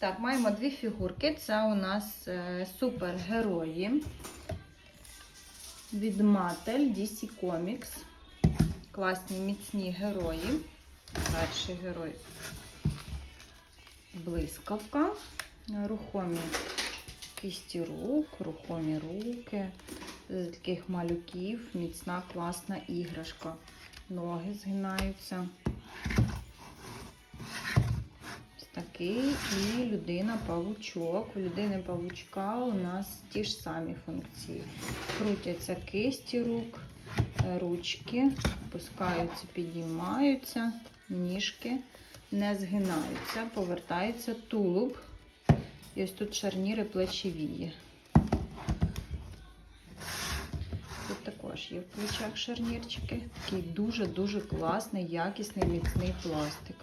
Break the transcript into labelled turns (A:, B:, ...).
A: Так, маємо дві фігурки. Це у нас е, супергерої від Mattel DC Comics. Класні міцні герої. Перший герой блискавка. Рухомі кисті рук, рухомі руки. З таких малюків. Міцна, класна іграшка. Ноги згинаються. Такий і людина-павучок. У людини-павучка у нас ті ж самі функції. Крутяться кисті рук, ручки, опускаються, підіймаються, ніжки не згинаються, повертається тулуб. І ось тут шарніри плечевії. Тут також є в плечах шарнірчики. Такий дуже-дуже класний, якісний, міцний пластик.